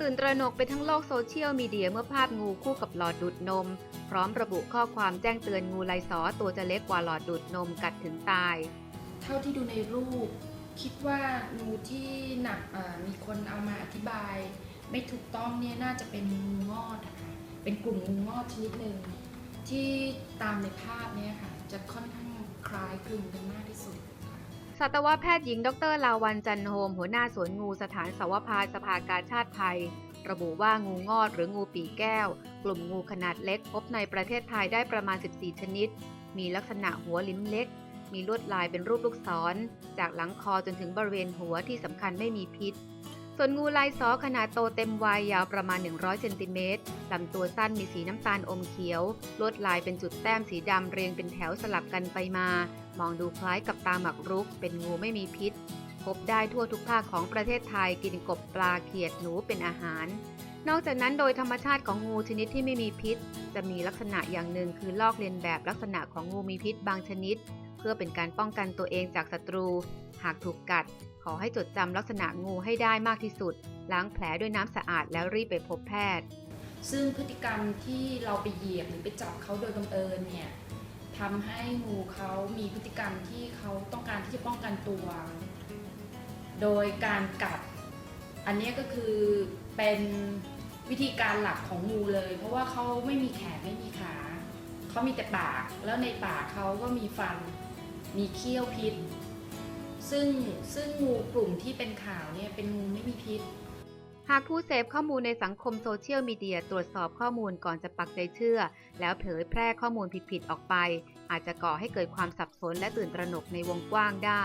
ตื่นตระหนกไปทั้งโลกโซเชียลมีเดียเมื่อภาพงูคู่กับหลอดดูดนม พร้อมระบุข้อความแจ้งเตือนงูลายสอตัวจะเล็กกว่าหลอดดูดนมกัดถึงตาย เท่าที่ดูในรูป คิดว่างูที่หนักมีคนเอามาอธิบาย ไม่ถูกต้องเนี่ยน่าจะเป็นงูงอดนะคะเป็นกลุ่มงูงอดชนิดหนึ่งที่ตามในภาพเนี่ยค่ะจะค่อนข้างคล้ายคลึงกันมากที่สุด สัตวแพทย์หญิง ดรลาวันจันโฮม หัวหน้าสวนงูสถานสวพาสภากาชาติไทย ระบุว่างูงอดหรืองูปีแก้ว กลุ่มงูขนาดเล็กพบในประเทศไทยได้ประมาณ 14 ชนิด มีลักษณะหัวลิ้นเล็ก มีลวดลายเป็นรูปลูกศร จากหลังคอจนถึงบริเวณหัวที่สำคัญไม่มีพิษ ส่วนงูลายซอขนาดโตเต็มวัยยาวประมาณ 100เซนติเมตรลำตัวสั้นมีสีน้ำตาลอมเขียว ลวดลายเป็นจุดแต้มสีดำเรียงเป็นแถวสลับกันไปมา มองดูคล้ายกับตาหมักรุก เป็นงูไม่มีพิษ พบได้ทั่วทุกภาคของประเทศไทยกินกบปลาเขียดหนูเป็นอาหาร นอกจากนั้นโดยธรรมชาติของงูชนิดที่ไม่มีพิษ จะมีลักษณะอย่างหนึ่งคือลอกเลียนแบบลักษณะของงูมีพิษบางชนิด เพื่อเป็นการป้องกันตัวเองจากศัตรู หากถูกกัด ขอให้จดจำลักษณะงูให้ได้มากที่สุด ล้างแผลด้วยน้ำสะอาดแล้วรีบไปพบแพทย์ ซึ่งพฤติกรรมที่เราไปเหยียบหรือไปจับเขาโดยบังเอิญเนี่ยทำให้งูเขามีพฤติกรรมที่เขาต้องการที่จะป้องกันตัว โดยการกัด อันนี้ก็คือเป็นวิธีการหลักของงูเลย เพราะว่าเขาไม่มีแขนไม่มีขาเขามีแต่ปาก แล้วในปากเขาก็มีฟัน มีเขี้ยวพิษ ซึ่งซึ่งงูกลุ่มที่เป็นข่าวเนี่ยเป็นงูไม่มีพิษ หากผู้เสพข้อมูลในสังคมโซเชียลมีเดียตรวจสอบข้อมูลก่อนจะปักใจเชื่อ แล้วเผยแพร่ข้อมูลผิดๆออกไป อาจจะก่อให้เกิดความสับสนและตื่นตระหนกในวงกว้างได้